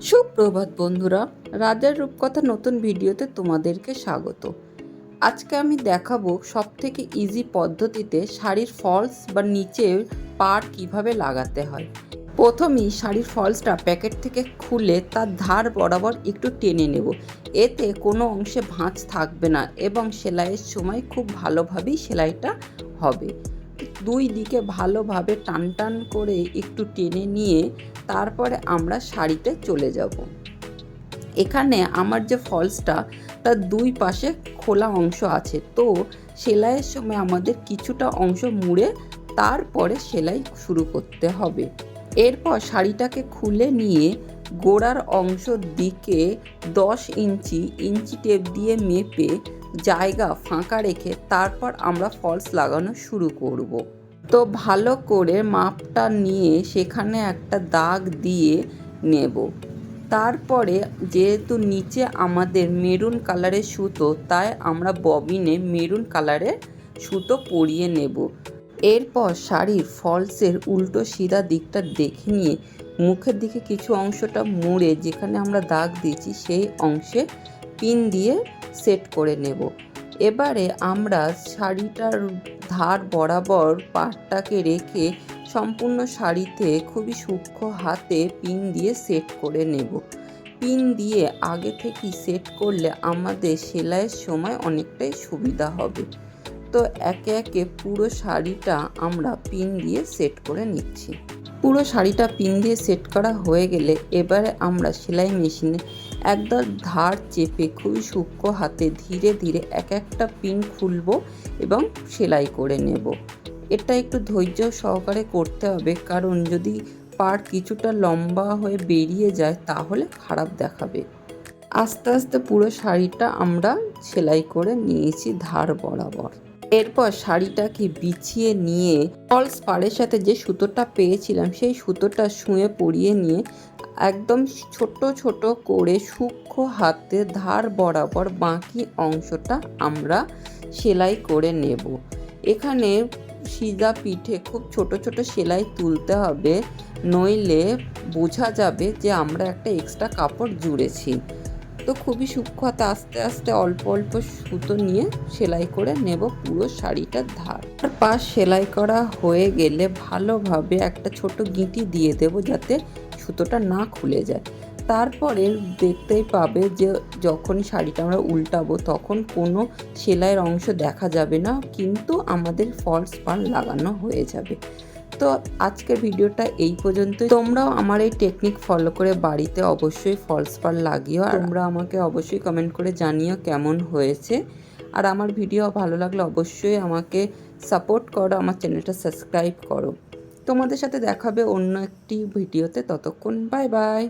সুপ্রভাত বন্ধুরা, রাজার রূপকথা নতুন ভিডিওতে তোমাদেরকে স্বাগত। আজকে আমি দেখাবো সব থেকে ইজি পদ্ধতিতে শাড়ির ফলস বা নিচের পার কীভাবে লাগাতে হয়। প্রথমেই শাড়ির ফলসটা প্যাকেট থেকে খুলে তার ধার বরাবর একটু টেনে নেব। এতে কোনো অংশে ভাঁজ থাকবে না এবং সেলাইয়ের সময় খুব ভালোভাবেই সেলাইটা হবে। দুই দিকে ভালোভাবে টান টান করে একটু টেনে নিয়ে তারপরে আমরা শাড়িতে চলে যাব। এখানে আমার যে ফলসটা, তার দুই পাশে খোলা অংশ আছে। তো সেলাইয়ের সময় আমাদের কিছুটা অংশ মুড়ে তারপরে সেলাই শুরু করতে হবে। এরপর শাড়িটাকে খুলে নিয়ে গোড়ার অংশ দিকে দশ ইঞ্চি ইঞ্চি টেপ দিয়ে মেপে জায়গা ফাঁকা রেখে তারপর আমরা ফলস লাগানো শুরু করব। তো ভালো করে মাপটা নিয়ে সেখানে একটা দাগ দিয়ে নেব তারপরে যেহেতু নিচে আমাদের মেরুন কালারের সুতো, তাই আমরা ববিনে মেরুন কালারের সুতো পরিয়ে নেব এরপর শাড়ির ফলসের উল্টো সিধা দিকটা দেখে নিয়ে মুখের দিকে কিছু অংশটা মুড়ে যেখানে আমরা দাগ দিয়েছি সেই অংশে পিন দিয়ে সেট করে নেব। এবারে আমরা শাড়িটার ধার বরাবর পাটটাকে রেখে সম্পূর্ণ শাড়িতে খুবই সূক্ষ্ম হাতে পিন দিয়ে সেট করে নেব। পিন দিয়ে আগে থেকেই সেট করলে আমাদের সেলাইয়ের সময় অনেকটাই সুবিধা হবে। তো একে একে পুরো শাড়িটা আমরা পিন দিয়ে সেট করে নিচ্ছি। পুরো শাড়িটা পিন দিয়ে সেট করা হয়ে গেলে এবারে আমরা সেলাই মেশিনে একদম ধার চেপে খুবই সূক্ষ্ম হাতে ধীরে ধীরে এক একটা পিন খুলব এবং সেলাই করে নেব। এটা একটু ধৈর্য সহকারে করতে হবে, কারণ যদি পার কিছুটা লম্বা হয়ে বেরিয়ে যায় তাহলে খারাপ দেখাবে। আস্তে আস্তে পুরো শাড়িটা আমরা সেলাই করে নিয়েছি ধার বরাবর। এরপর শাড়িটাকে বিছিয়ে নিয়ে ফলস পাড়ের সাথে যে সুতোটা পেয়েছিলাম, সেই সুতোটা শুঁয়ে পরিয়ে নিয়ে একদম ছোট ছোট করে সূক্ষ্ম হাতে ধার বরাবর বাকি অংশটা আমরা সেলাই করে নেব। এখানে সিজা পিঠে খুব ছোট ছোট সেলাই তুলতে হবে, নইলে বোঝা যাবে যে আমরা একটা এক্সট্রা কাপড় জুড়েছি। তো খুবই সূক্ষ্ম হাতে আস্তে আস্তে অল্প অল্প সুতো নিয়ে সেলাই করে নেব পুরো শাড়িটার ধার। আর পাশ সেলাই করা হয়ে গেলে ভালোভাবে একটা ছোট গিঁটি দিয়ে দেব যাতে সুতোটা না খুলে যায়। তারপরে দেখতেই পাবে যে যখন শাড়িটা আমরা উল্টাবো তখন কোনো সেলাইয়ের অংশ দেখা যাবে না, কিন্তু আমাদের ফলস পান লাগানো হয়ে যাবে। তো আজকের ভিডিওটা এই পর্যন্ত তোমরাও আমার এই টেকনিক ফলো করে বাড়িতে অবশ্যই ফলস পার লাগিও আর তোমরা আমাকে অবশ্যই কমেন্ট করে জানিও কেমন হয়েছে। আর আমার ভিডিও ভালো লাগলে অবশ্যই আমাকে সাপোর্ট করো, আমার চ্যানেলটা সাবস্ক্রাইব করো। তোমাদের সাথে দেখাবে অন্য একটি ভিডিওতে, ততক্ষণ বাই বাই